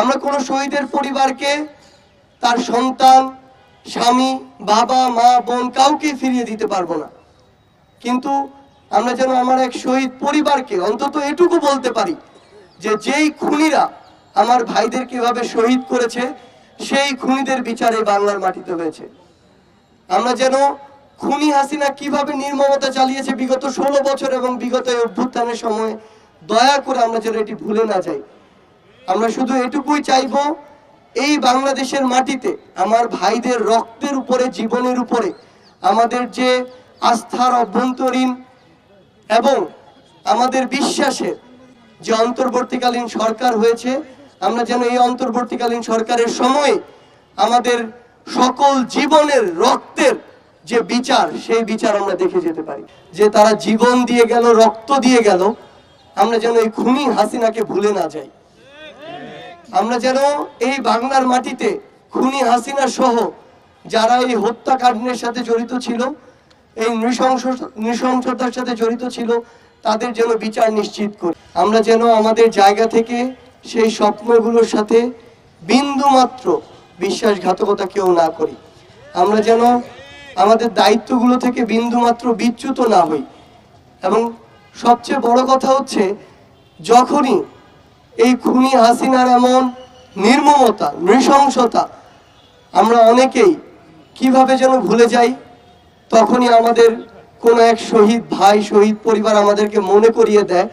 আমরা কোনো শহীদের পরিবারকে, তার সন্তান, স্বামী, বাবা, মা, বোন কাউকে ফিরিয়ে দিতে পারব না। কিন্তু আমরা যেন আমার এক শহীদ পরিবারকে অন্তত এটুকু বলতে পারি যে যেই খুনিরা আমার ভাইদের এভাবে শহীদ করেছে, সেই খুনিদের বিচারে বাংলার মাটিতে হয়েছে। আমরা যেন খুনি হাসিনা কীভাবে নির্মমতা চালিয়েছে বিগত ষোলো বছর এবং বিগত অভ্যুত্থানের সময়, দয়া করে আমরা যেন এটি ভুলে না যাই। আমরা শুধু এটুকুই চাইব, এই বাংলাদেশের মাটিতে, আমার ভাইদের রক্তের উপরে, জীবনের উপরে, আমাদের যে আস্থার অভ্যন্তরীণ এবং আমাদের বিশ্বাসের যে অন্তর্বর্তীকালীন সরকার হয়েছে, আমরা যেন এই অন্তর্বর্তীকালীন সরকারের সময় আমাদের সকল জীবনের রক্তের যে বিচার, সেই বিচার আমরা দেখে যেতে পারি। যে তারা জীবন দিয়ে গেল, রক্ত দিয়ে গেল, আমরা যেন এই খুনি হাসিনাকে ভুলে না যাই। আমরা যেন এই বাংলার মাটিতে খুনি হাসিনা সহ যারা এই হত্যাকাণ্ডের সাথে জড়িত ছিল, এই নৃশংস, নৃশংসতার সাথে জড়িত ছিল, তাদের যেন বিচার নিশ্চিত করি। আমরা যেন আমাদের জায়গা থেকে সেই স্বপ্নগুলোর সাথে বিন্দু মাত্র বিশ্বাসঘাতকতা কেউ না করি। আমরা যেন আমাদের দায়িত্বগুলো থেকে বিন্দু মাত্র বিচ্যুত না হই। এবং সবচেয়ে বড় কথা হচ্ছে, যখনই এই খুনি হাসিনার এমন নির্মমতা, নৃশংসতা আমরা অনেকেই কীভাবে যেন ভুলে যাই, তখনই আমাদের কোনো এক শহীদ ভাই, শহীদ পরিবার আমাদেরকে মনে করিয়ে দেয়।